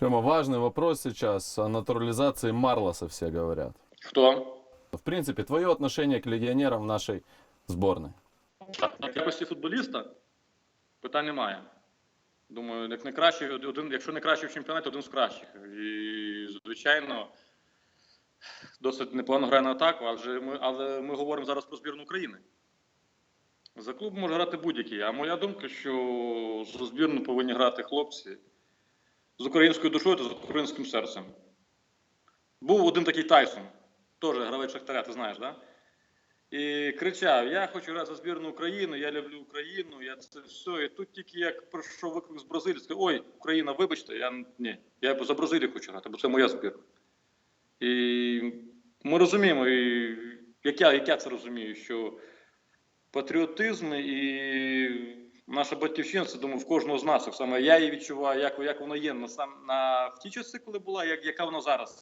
Тема, важный вопрос сейчас о натурализации Марлоса все говорят. Хто? В принципе, твое отношение к легионерам нашей сборной. В якості футболіста питань немає. Думаю, як не кращий, один, якщо не кращий в чемпіонаті, один з кращих. І, звичайно, досить непогано грає на атаку, адже ми, але ми говоримо зараз про збірну України. За клуб може грати будь-який. А моя думка, що за збірну повинні грати хлопці з українською душою та з українським серцем. Був один такий Тайсон, теж гравець Шахтаря, ти знаєш. Да? І кричав: Я хочу грати за збірну України, я люблю Україну, я це все. І тут тільки як пройшов виклик з Бразилії, сказав, ой, Україна, вибачте, я ні, я за Бразилію хочу грати, бо це моя збірна. І ми розуміємо, і як я, як я це розумію, що патріотизм і наша батьківщина, це думаю, в кожного з нас. Так само я її відчуваю, як, як вона є на сам на в ті часи, коли була, як, яка вона зараз